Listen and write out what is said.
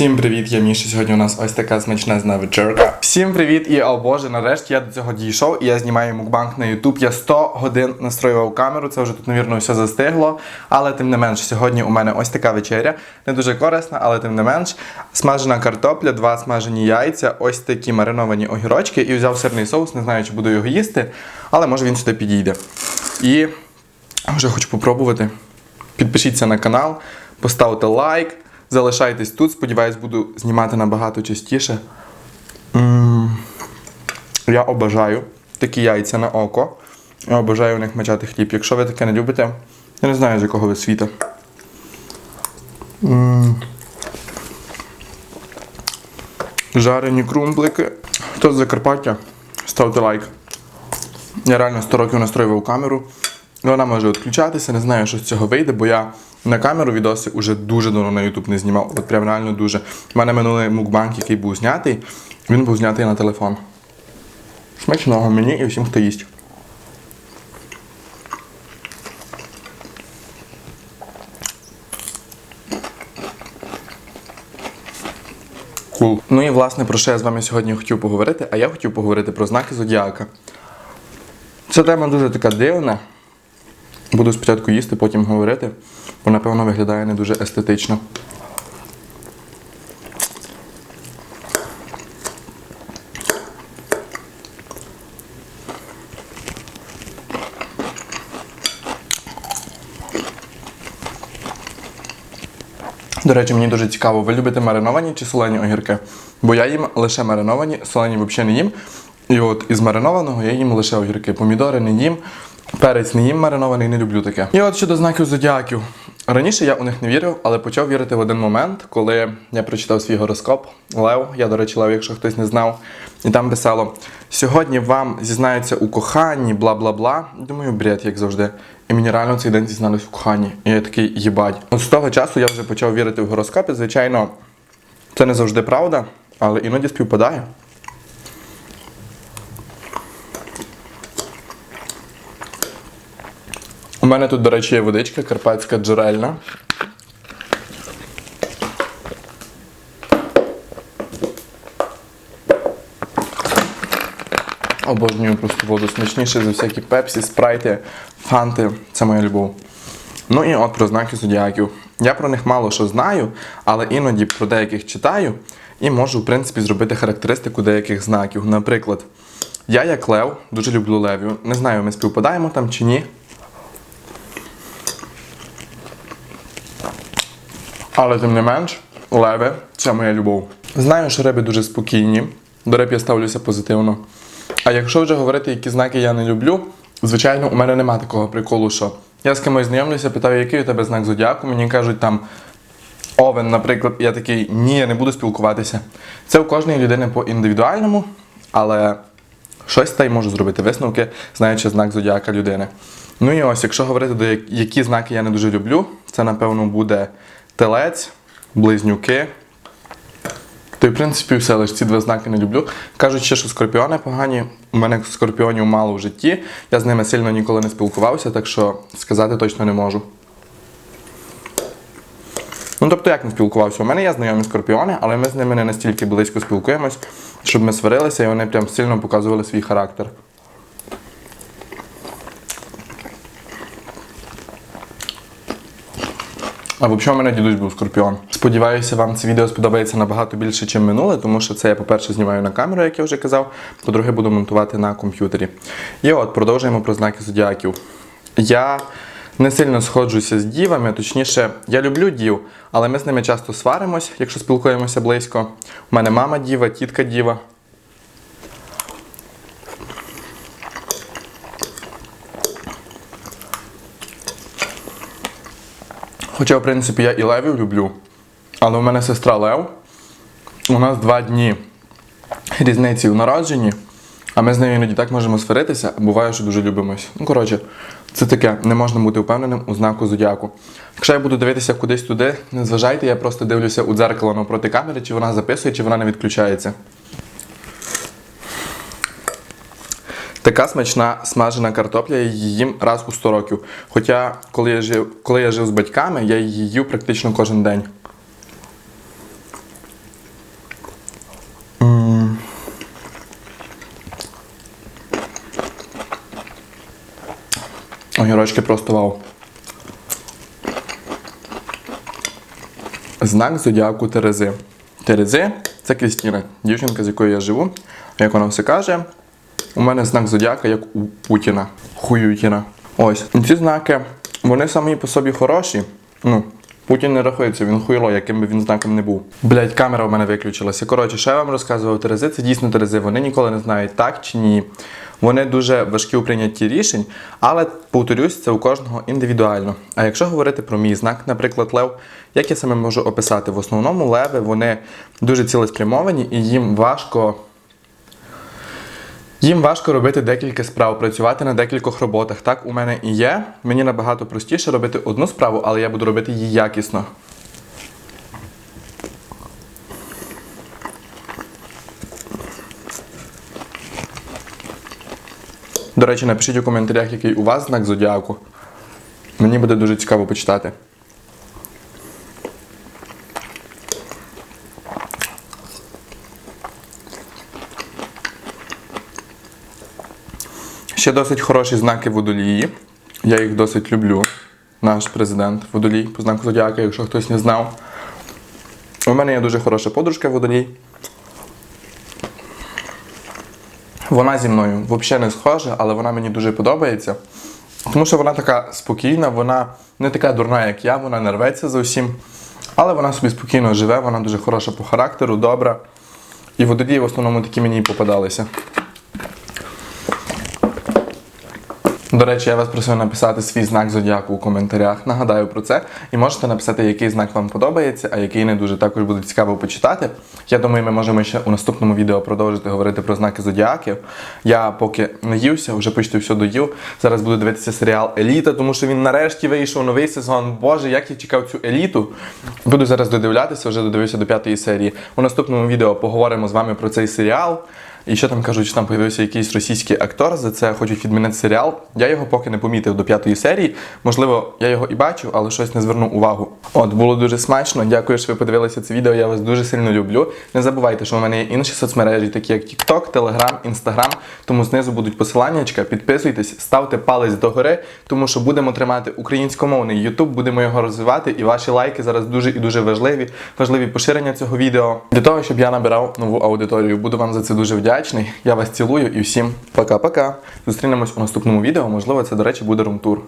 Всім привіт, я Міша. Сьогодні у нас ось така смачнезна вечірка. Всім привіт і о боже, нарешті я до цього дійшов і я знімаю мукбанк на YouTube. Я 100 годин настроював камеру, це вже тут, навірно, все застигло. Але тим не менш, сьогодні у мене ось така вечеря. Не дуже корисна, але тим не менш. Смажена картопля, два смажені яйця, ось такі мариновані огірочки і взяв сирний соус, не знаю, чи буду його їсти, але може він сюди підійде. І вже хочу попробувати. Підпишіться на канал, поставте лайк, залишайтесь тут. Сподіваюсь, буду знімати набагато частіше. М, Я обожаю такі яйця на око. Я обожаю у них мачати хліб. Якщо ви таке не любите, я не знаю, з якого ви світа. М. Жарені крумблики. Хто з Закарпаття? Ставте лайк. Я реально 100 років настроював камеру. Вона може відключатися, не знаю, що з цього вийде, бо я на камеру відоси вже дуже давно на YouTube не знімав. От прям реально дуже. У мене минулий мукбанк, який був знятий, він був знятий на телефон. Смачного мені і всім, хто їсть. Кул. Ну і власне про що я з вами сьогодні хотів поговорити, а я хотів поговорити про знаки зодіака. Ця тема дуже така дивна. Буду спочатку їсти, потім говорити, бо напевно виглядає не дуже естетично. До речі, мені дуже цікаво, ви любите мариновані чи солені огірки? Бо я їм лише мариновані, солені взагалі не їм. І от із маринованого я їм лише огірки. Помідори не їм, перець не їм маринований, не люблю таке. І от щодо знаків зодіаків. Раніше я у них не вірив, але почав вірити в один момент, коли я прочитав свій гороскоп Лев. Я, до речі, Лев, якщо хтось не знав. І там писало: сьогодні вам зізнаються у коханні, бла бла бла. Думаю, бред, як завжди. І мені реально цей день зізнались у коханні. І я такий їбать. От з того часу я вже почав вірити в гороскопи. Звичайно, це не завжди правда, але іноді співпадає. Мене тут, до речі, є водичка карпатська джерельна. Обожнюю просто воду смачніше за всякі пепсі, спрайти, фанти. Це моя любов. Ну і от про знаки зодіаків. Я про них мало що знаю, але іноді про деяких читаю і можу, в принципі, зробити характеристику деяких знаків. Наприклад, я як лев, дуже люблю левів. Не знаю, ми співпадаємо там чи ні. Але тим не менш, леви це моя любов. Знаю, що риби дуже спокійні. До риб я ставлюся позитивно. А якщо вже говорити, які знаки я не люблю, звичайно, у мене нема такого приколу, що я з кимось знайомлюся, питаю, який у тебе знак зодіаку, мені кажуть там овен, наприклад, я такий, ні, я не буду спілкуватися. Це у кожної людини по індивідуальному, але щось та й можу зробити висновки, знаючи знак зодіака людини. Ну і ось, якщо говорити, до які знаки я не дуже люблю, це напевно буде телець, близнюки. То й в принципі все, лише ці два знаки не люблю. Кажуть ще, що скорпіони погані. У мене скорпіонів мало в житті. Я з ними сильно ніколи не спілкувався, так що сказати точно не можу. Ну, тобто, як не спілкувався? У мене є знайомі скорпіони, але ми з ними не настільки близько спілкуємось, щоб ми сварилися і вони прям сильно показували свій характер. А взагалі у мене дідусь був скорпіон. Сподіваюся, вам це відео сподобається набагато більше, ніж минуле, тому що це я, по-перше, знімаю на камеру, як я вже казав, по-друге, буду монтувати на комп'ютері. І от продовжуємо про знаки зодіаків. Я не сильно сходжуся з дівами, точніше, я люблю дів, але ми з ними часто сваримось, якщо спілкуємося близько. У мене мама діва, тітка діва. Хоча, в принципі, я і левів люблю. Але у мене сестра Лев. У нас два дні різниці в народженні, а ми з нею іноді так можемо сваритися, а буває, що дуже любимось. Ну, коротше, це таке, не можна бути впевненим у знаку зодіаку. Якщо я буду дивитися кудись туди, не зважайте, я просто дивлюся у дзеркало навпроти камери, чи вона записує, чи вона не відключається. Така смачна смажена картопля, я її раз у 100 років. Хоча, коли я жив, коли я жив з батьками, я її їв практично кожен день. Огірочки просто вау. Знак зодіаку Терези. Терези це Крістіна, дівчинка, з якою я живу. Як вона все каже, у мене знак зодіака, як у Путіна. Хуютіна. Ось. Ці знаки, вони самі по собі хороші. Ну, Путін не рахується, він хуйло, яким би він знаком не був. Блять, камера в мене виключилася. Коротше, що я вам розказував Терези, це дійсно Терези. Вони ніколи не знають так чи ні. Вони дуже важкі у прийнятті рішень, але повторюсь, це у кожного індивідуально. А якщо говорити про мій знак, наприклад, лев, як я саме можу описати? В основному леви вони дуже цілеспрямовані і їм важко. Їм важко робити декілька справ, працювати на декількох роботах. Так у мене і є. Мені набагато простіше робити одну справу, але я буду робити її якісно. До речі, напишіть у коментарях, який у вас знак зодіаку. Мені буде дуже цікаво почитати. Ще досить хороші знаки водолії. Я їх досить люблю. Наш президент водолій по знаку зодіака, якщо хтось не знав. У мене є дуже хороша подружка водолій. Вона зі мною взагалі не схожа, але вона мені дуже подобається. Тому що вона така спокійна, вона не така дурна, як я, вона не рветься за всім. Але вона собі спокійно живе, вона дуже хороша по характеру, добра. І водолії в основному такі мені й попадалися. До речі, я вас просив написати свій знак зодіаку у коментарях. Нагадаю про це. І можете написати, який знак вам подобається, а який не дуже також буде цікаво почитати. Я думаю, ми можемо ще у наступному відео продовжити говорити про знаки зодіаків. Я поки наївся, вже почти все доїв. Зараз буду дивитися серіал Еліта, тому що він нарешті вийшов новий сезон. Боже, як я чекав цю еліту. Буду зараз додивлятися, вже додивився до п'ятої серії. У наступному відео поговоримо з вами про цей серіал. І що там кажуть, що там появився якийсь російський актор, за це хочуть відмінити серіал. Я його поки не помітив до п'ятої серії. Можливо, я його і бачив, але щось не звернув увагу. От, було дуже смачно. Дякую, що ви подивилися це відео. Я вас дуже сильно люблю. Не забувайте, що у мене є інші соцмережі, такі як TikTok, Telegram, Instagram. Тому знизу будуть посиланнячка. Підписуйтесь, ставте палець догори, тому що будемо тримати українськомовний YouTube, будемо його розвивати. І ваші лайки зараз дуже і дуже важливі. Важливі поширення цього відео для того, щоб я набирав нову аудиторію. Буду вам за це дуже вдячний. Я вас цілую і всім пока-пока. Зустрінемось у наступному відео. Можливо, це, до речі, буде румтур.